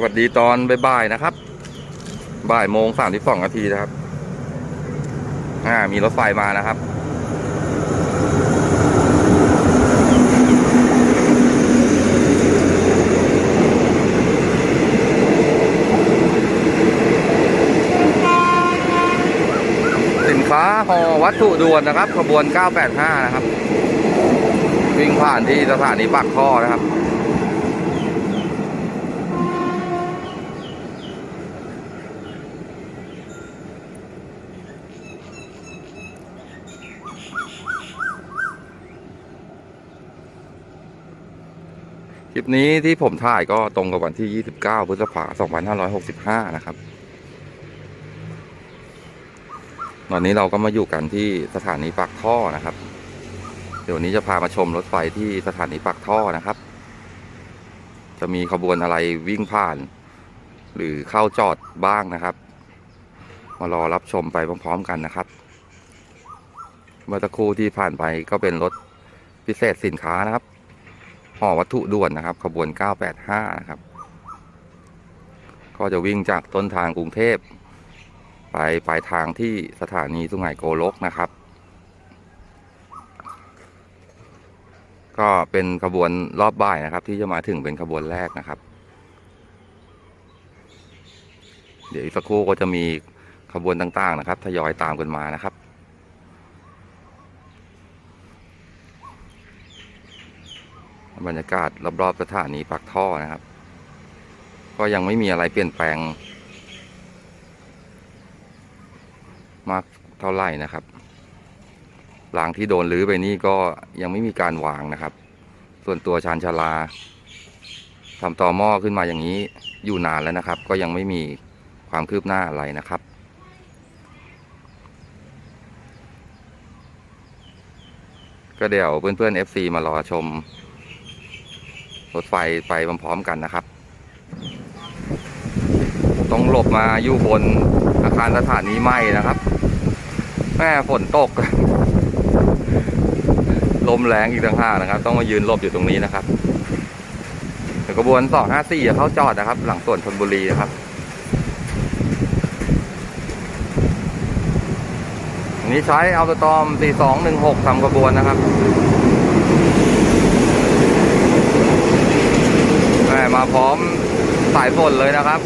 สวัสดีตอนบ่ายๆนะครับ บ่ายโมงสามสิบสองนาทีนะครับ อ่า มีรถไฟมานะครับสินค้าหอวัตถุด่วนนะครับ ขบวน 985 นะครับ วิ่งผ่านที่สถานีปากท่อนะครับ ลิปนี้ที่ผมถ่ายก็ตรงกับวันที่ 29 พฤษภาคม2565 นะครับวันนี้เราก็มาอยู่กันที่สถานีปากท่อนะครับ เดี๋ยวนี้จะพามาชมรถไฟที่สถานีปากท่อนะครับ จะมีขบวนอะไรวิ่งผ่าน หรือเข้าจอดบ้างนะครับ มารอรับชมไปพร้อมๆกันนะครับ เมื่อสักครู่ที่ผ่านไปก็เป็นรถพิเศษสินค้านะครับ ห่อวัตถุด่วนนะครับ ขบวน 985 นะครับ ก็จะวิ่งจากต้นทางกรุงเทพ ไปปลายทางที่สถานีสุไหงโกลกนะครับ ก็เป็นขบวนรอบบ่ายนะครับ ที่จะมาถึงเป็นขบวนแรกนะครับ เดี๋ยวอีกสักครู่ก็จะมีขบวนต่างๆนะครับ ทยอยตามกันมานะครับ บรรยากาศรอบๆสถานีปากท่อนะครับ ก็ยังไม่มีอะไรเปลี่ยนแปลง มากเท่าไหร่นะครับรางที่โดนรื้อไปนี่ก็ยังไม่มีการวางนะครับ ส่วนตัวชานชาลาทำต่อหม้อขึ้นมาอย่างนี้อยู่นานแล้วนะครับ ก็ยังไม่มีความคืบหน้าอะไรนะครับ ก็เดี๋ยวเพื่อนๆ FC มารอชม รถไฟไปพร้อมๆกันนะครับ ต้องหลบมาอยู่บนอาคารสถานีไหม้นะครับ แม่ฝนตก ลมแรงอีกต่างหากนะครับ ต้องมายืนหลบอยู่ตรงนี้นะครับเดี๋ยวกระบวน 254เข้าจอดนะครับ หลังสวนธนบุรีนะครับอันนี้ใช้อัลตอม 4216ทำกระบวนนะครับ แมาพร้อมสายฝนเลยนะครับ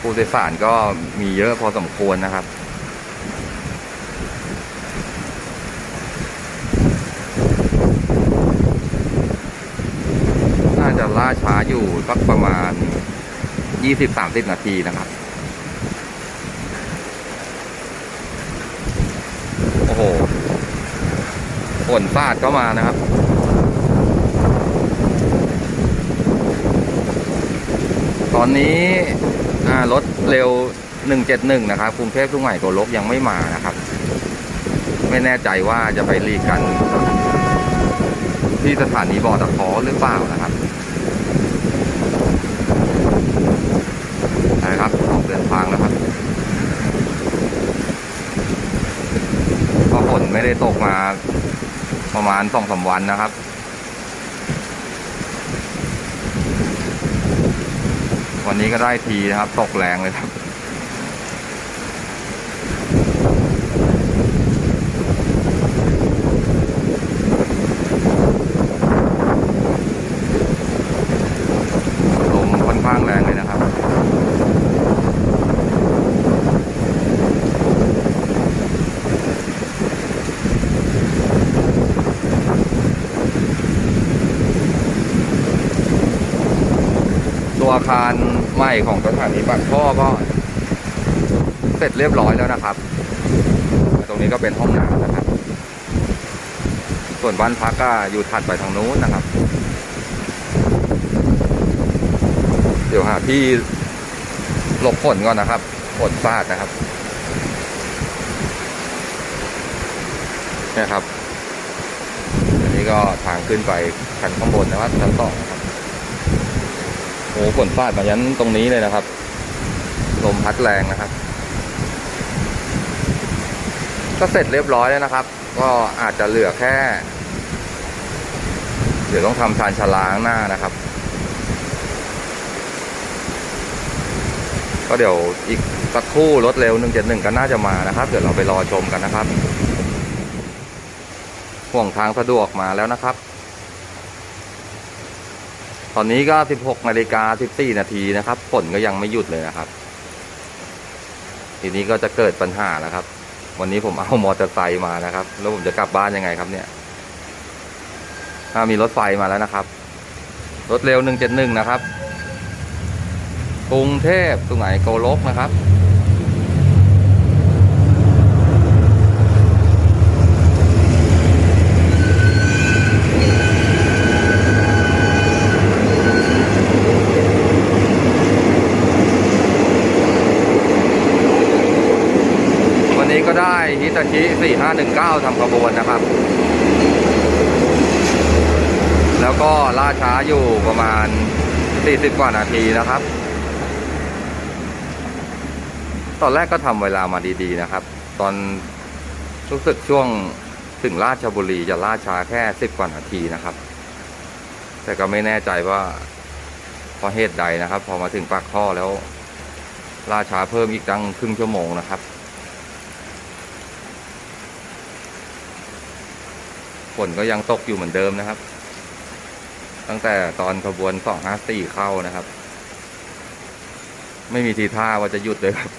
ผู้โดยสารก็มีเยอะพอสมควรนะครับ น่าจะล่าช้าอยู่สักประมาณ 20-30นาทีนะครับ โอ้โหฝนฟาดเข้ามานะครับตอนนี้รถเร็ว 171 นะครับกรุงเทพทุ่งใหม่โกลกยังไม่มานะครับ ไม่แน่ใจว่าจะไปรีกัน ที่สถานีบอตะขอหรือเปล่านะครับนะครับออกเดินทางแล้วครับก็ฝน ไม่ได้ตกมาประมาณสองสาวันนะครับ วันนี้ก็ได้ทีนะครับ ตกแรงเลยครับ ลมค่อนข้างแรงเลยนะครับ ตัวอาคารใหม่ของสถานีปากท่อก็เสร็จเรียบร้อยแล้วนะครับ ตรงนี้ก็เป็นห้องน้ำนะครับ ส่วนบ้านพักก็อยู่ถัดไปทางนู้นนะครับ เดี๋ยวหาที่หลบฝนก่อนนะครับฝนฟาดนะครับนี่ครับ อันนี้ก็ทางขึ้นไปชั้นข้างบนนะครับชั้นสองนะ โอ้ฝนฟาดมายันตรงนี้เลยนะครับ ลมพัดแรงนะครับ ก็เสร็จเรียบร้อยแล้วนะครับ ก็อาจจะเหลือแค่ เดี๋ยวต้องทำชานชาลาข้างหน้านะครับ ก็เดี๋ยวอีกสักครู่รถเร็ว171ก็น่าจะมานะครับ เดี๋ยวเราไปรอชมกันนะครับ ห่วงทางสะดวกมาแล้วนะครับ ตอนนี้ก็ 16นาฬิกา14 นาทีนะครับ ฝนก็ยังไม่หยุดเลยนะครับ ทีนี้ก็จะเกิดปัญหาแล้วครับ วันนี้ผมเอามอเตอร์ไซค์มานะครับ แล้วผมจะกลับบ้านยังไงครับเนี่ยถ้ามีรถไฟมาแล้วนะครับ รถเร็ว 171 นะครับ กรุงเทพสุไหงโกลกนะครับ วันนี้ก็ได้ฮิ ตาชิ4519ทำขบวนนะครับ แล้วก็ล่าช้าอยู่ประมาณ 40 กว่านาทีนะครับ ตอนแรกก็ทำเวลามาดีๆนะครับ ตอนรู้สึกช่วงถึงราชบุรีจะล่าช้าแค่ 10 กว่านาทีนะครับ แต่ก็ไม่แน่ใจว่าเพราะเหตุใดนะครับ พอมาถึงปากท่อแล้วล่าช้าเพิ่มอีกตั้งครึ่งชั่วโมงนะครับ ฝนก็ยังตกอยู่เหมือนเดิมนะครับ ตั้งแต่ตอนขบวน254เข้านะครับ ไม่มีทีท่าว่าจะหยุดเลยครับ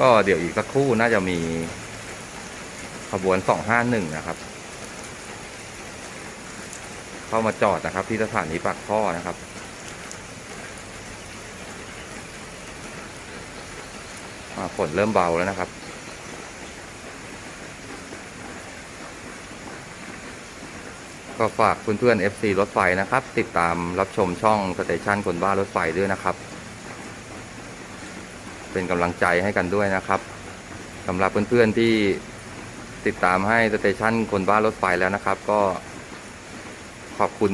ก็เดี๋ยวอีกสักครู่น่าจะมีขบวน251นะครับ เข้ามาจอดนะครับ ที่สถานีปากท่อนะครับฝนเริ่มเบาแล้วนะครับ ก็ฝากเพื่อนๆ FC รถไฟนะครับ ติดตามรับชมช่องสเตชันคนบ้ารถไฟด้วยนะครับ เป็นกำลังใจให้กันด้วยนะครับสำหรับเพื่อนๆที่ติดตามให้สเตชันคนบ้ารถไฟแล้วนะครับ ก็ขอบคุณ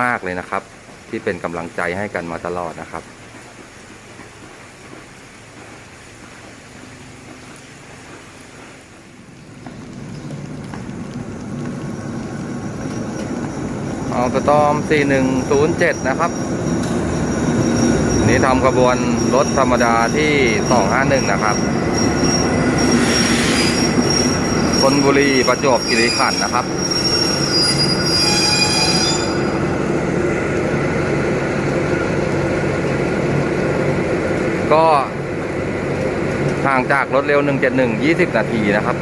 มาก ๆเลยนะครับ ที่เป็นกำลังใจให้กันมาตลอดนะครับ เอากระตอม 4107 นะครับ นี่ทำขบวนรถธรรมดาที่ 251 นะครับชนบุรีประจวบคีรีขันธ์นะครับก็ห่างจากรถเร็ว 171 20 นาทีนะครับ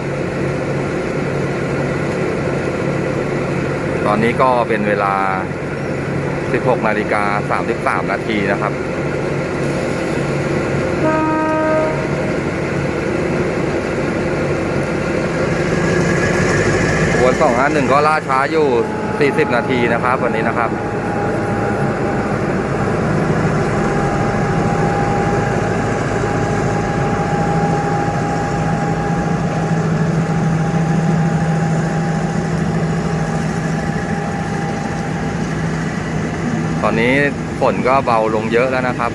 ตอนนี้ก็เป็นเวลา 16 นาฬิกา 33 นาทีนะครับขบวน251ก็ล่าช้าอยู่ 40 นาทีนะครับ วันนี้นะครับ อนนี้ฝนก็เบาลงเยอะแล้วนะครับ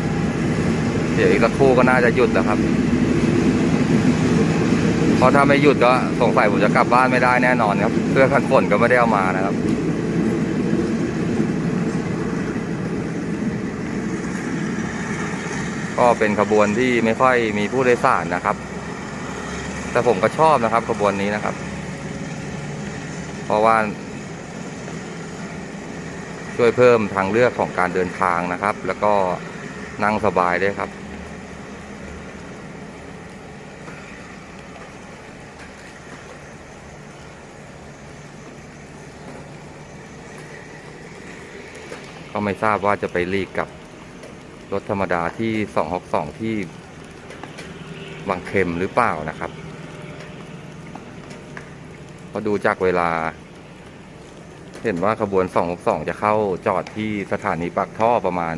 เดี๋ยวอีกสักครู่ก็น่าจะหยุดแล้วครับเพราะถ้าไม่หยุดก็สงสัยผมจะกลับบ้านไม่ได้แน่นอนครับเสื้อกันฝนก็ไม่ได้เอามานะครับก็เป็นขบวนที่ไม่ค่อยมีผู้โดยสารนะครับ แต่ผมก็ชอบนะครับขบวนนี้นะครับ เพราะว่า ช่วยเพิ่มทางเลือกของการเดินทางนะครับ แล้วก็นั่งสบายด้วยครับ ก็ไม่ทราบว่าจะไปลีกกับรถธรรมดาที่ 262 ที่บางเข็มหรือเปล่านะครับพอดูจากเวลา เห็นว่าขบวน 262 จะเข้าจอดที่สถานีปากท่อประมาณ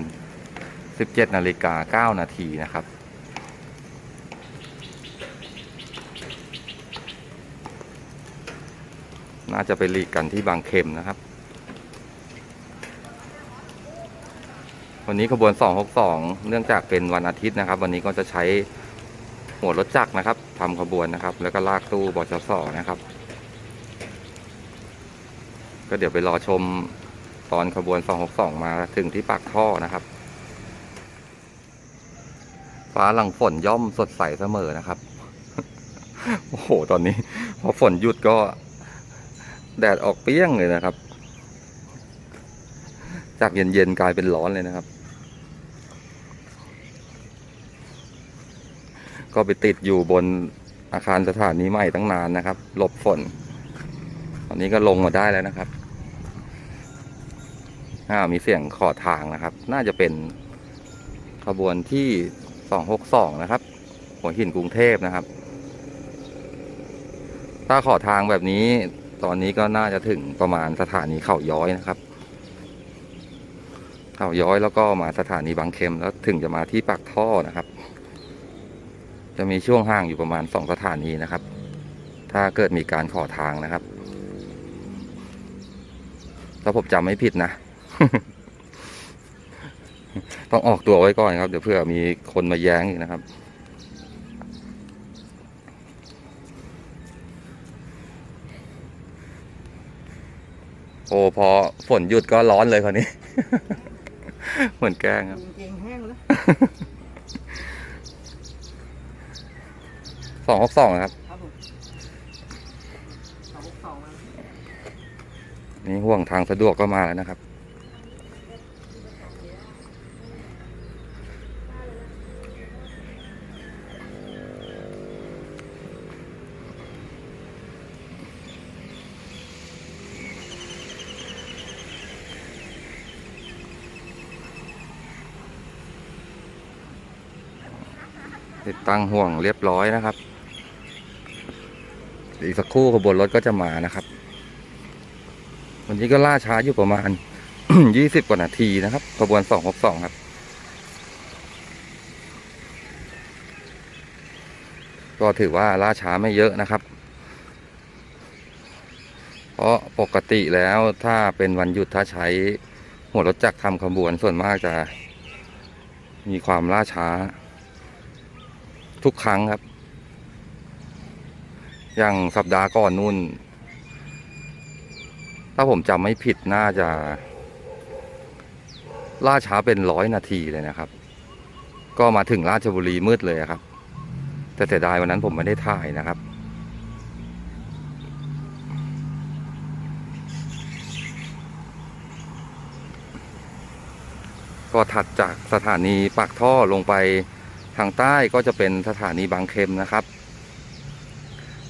17 นาฬิกา 9 นาทีนะครับ น่าจะไปหลีกกันที่บางเข็มนะครับ วันนี้ขบวน 262 เนื่องจากเป็นวันอาทิตย์นะครับ วันนี้ก็จะใช้หัวรถจักรนะครับทำขบวนนะครับ แล้วก็ลากตู้บจสอนะครับ ก็เดี๋ยวไปรอชมตอนขบวน 262 มาถึงที่ปากท่อนะครับ ฟ้าหลังฝนย่อมสดใสเสมอนะครับ โอ้โห ตอนนี้ พอฝนหยุดก็แดดออกเปรี้ยงเลยนะครับ จากเย็นๆกลายเป็นร้อนเลยนะครับ ก็ไปติดอยู่บนอาคารสถานีใหม่ตั้งนานนะครับหลบฝน ตอนนี้ก็ลงมาได้แล้วนะครับ อ่ามีเสียงขอทางนะครับ น่าจะเป็นขบวนที่ 262 นะครับ หัวหินกรุงเทพนะครับ ถ้าขอทางแบบนี้ตอนนี้ก็น่าจะถึงประมาณสถานีเข่าย้อยนะครับ เข่าย้อยแล้วก็มาสถานีบางเข็มแล้วถึงจะมาที่ปากท่อนะครับ จะมีช่วงห่างอยู่ประมาณสองสถานีนะครับ ถ้าเกิดมีการขอทางนะครับถ้าผมจำไม่ผิดนะ ต้องออกตัวไว้ก่อนครับ เดี๋ยวเพื่อมีคนมาแย้งอีกนะครับ โอ้พอฝนหยุดก็ร้อนเลยคราวนี้ เหมือนแกล้งครับเก่งแห้งแล้วสองหกสองนะครับครับผมสองหกสองมานี่ห่วงทางสะดวกก็มาแล้วนะครับ ติดตั้งห่วงเรียบร้อยนะครับ อีกสักครู่ขบวนรถก็จะมานะครับ วันนี้ก็ล่าช้าอยู่ประมาณยี่สิบกว่านาทีนะครับ ขบวนสองหกสองครับ ก็ถือว่าล่าช้าไม่เยอะนะครับ เพราะปกติแล้วถ้าเป็นวันหยุดถ้าใช้หัวรถจักรทำขบวนส่วนมากจะมีความล่าช้า ทุกครั้งครับ อย่างสัปดาห์ก่อนนู่น ถ้าผมจำไม่ผิดน่าจะ ล่าช้าเป็นร้อยนาทีเลยนะครับ ก็มาถึงราชบุรีมืดเลยครับ แต่เสียดายวันนั้นผมไม่ได้ถ่ายนะครับก็ถัดจากสถานีปากท่อลงไปางใต้ก็จะเป็นสถานีบางเข็มนะครับ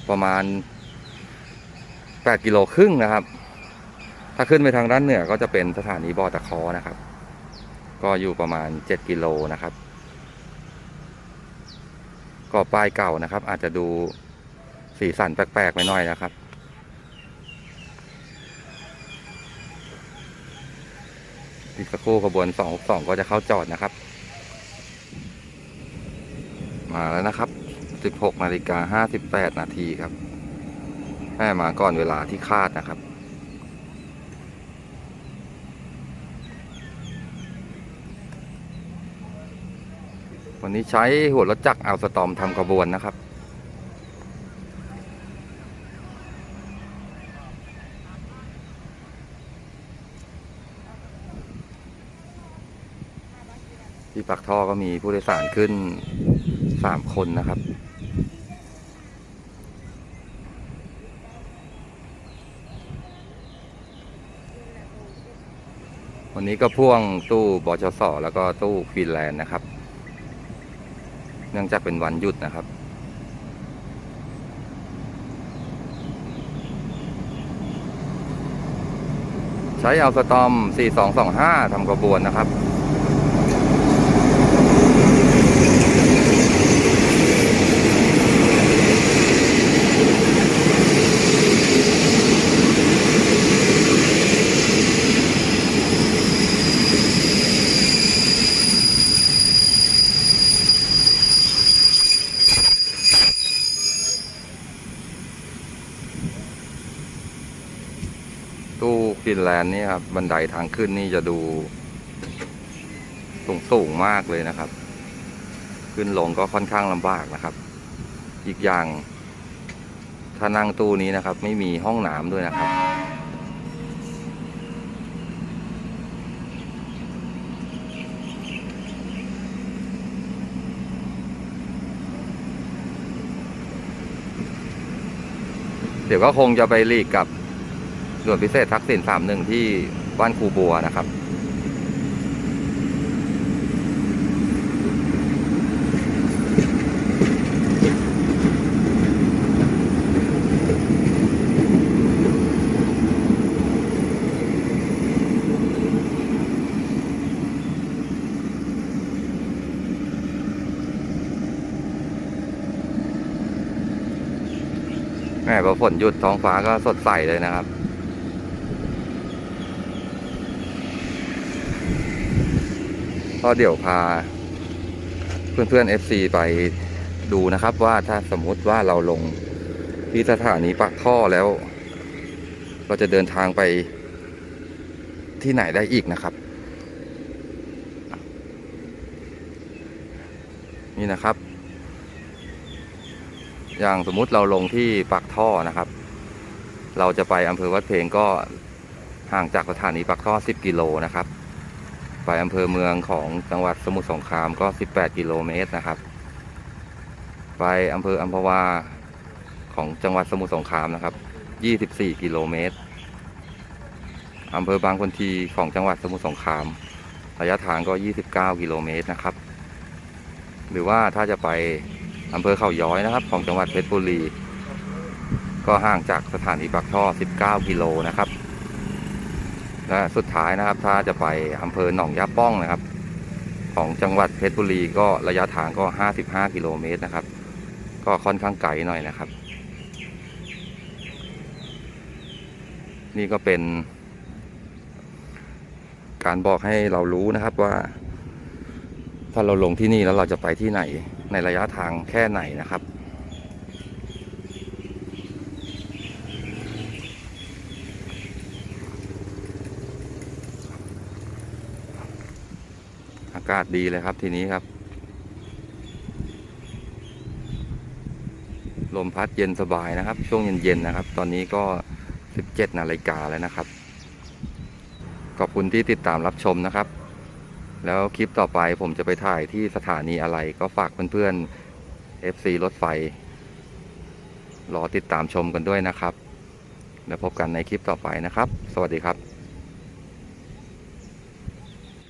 ประมาณ 8 กิโลครึ่งนะครับ ถ้าขึ้นไปทางด้านเหนือก็จะเป็นสถานีบอตะคอนะครับ ก็อยู่ประมาณ 7 กิโลนะครับก็ป้ายเก่านะครับ อาจจะดูสีสันแปลกๆไปหน่อยนะครับ อีกสักครู่ขบวน 262 ก็จะเข้าจอดนะครับ มาแล้วนะครับ 16นาฬิกา58นาทีครับแม่มาก่อนเวลาที่คาดนะครับ วันนี้ใช้หัวรถจักรเอาสตอมทำขบวนนะครับที่ปากท่อก็มีผู้โดยสารขึ้น สามคนนะครับ วันนี้ก็พ่วงตู้บชสแล้วก็ตู้ฟินแลนด์นะครับ เนื่องจากเป็นวันหยุดนะครับใช้เอาสตอม 4225 ทำกระบวนนะครับ ตู้ฟินแลนด์นี่ครับบันไดทางขึ้นนี่จะดูสูงสูงมากเลยนะครับ ขึ้นลงก็ค่อนข้างลำบากนะครับ อีกอย่างถ้านั่งตู้นี้นะครับ ไม่มีห้องน้ำด้วยนะครับ เดี๋ยวก็คงจะไปลีกกับ ด่วนพิเศษทักษิณสามหนึ่งที่บ้านครูบัวนะครับ แหม่พอฝนหยุดท้องฟ้าก็สดใสเลยนะครับ ก็เดี๋ยวพา เพื่อนๆ FC ไปดูนะครับ ว่าถ้าสมมุติว่าเราลงที่สถานีปากท่อแล้ว เราจะเดินทางไปที่ไหนได้อีกนะครับ นี่นะครับ อย่างสมมุติเราลงที่ปากท่อนะครับ เราจะไปอำเภอวัดเพลงก็ห่างจากสถานีปากท่อ 10 กิโลนะครับ ไปอำเภอเมืองของจังหวัดสมุทรสงครามก็ 18 กิโลเมตรนะครับ ไปอำเภออัมพวาของจังหวัดสมุทรสงครามนะครับ 24 กิโลเมตรอำเภอบางคนทีของจังหวัดสมุทรสงคราม ระยะทางก็ 29 กิโลเมตรนะครับ หรือว่าถ้าจะไปอำเภอเขาย้อยนะครับ ของจังหวัดเพชรบุรี ก็ห่างจากสถานีปากท่อ 19 กิโลนะครับ และสุดท้ายนะครับ ถ้าจะไปอำเภอหนองยาป้องนะครับ ของจังหวัดเพชรบุรีก็ระยะทางก็ 55 กิโลเมตรนะครับ ก็ค่อนข้างไกลหน่อยนะครับ นี่ก็เป็น การบอกให้เรารู้นะครับว่า ถ้าเราลงที่นี่แล้วเราจะไปที่ไหนในระยะทางแค่ไหนนะครับากาศดีเลยครับทีนี้ครับ ลมพัดเย็นสบายนะครับ ช่วงเย็นๆนะครับ ตอนนี้ก็ 17นาฬิกาแล้วนะครับ ขอบคุณที่ติดตามรับชมนะครับ แล้วคลิปต่อไปผมจะไปถ่ายที่สถานีอะไร ก็ฝากเพื่อนๆ FC รถไฟ รอติดตามชมกันด้วยนะครับ แล้วพบกันในคลิปต่อไปนะครับ สวัสดีครับ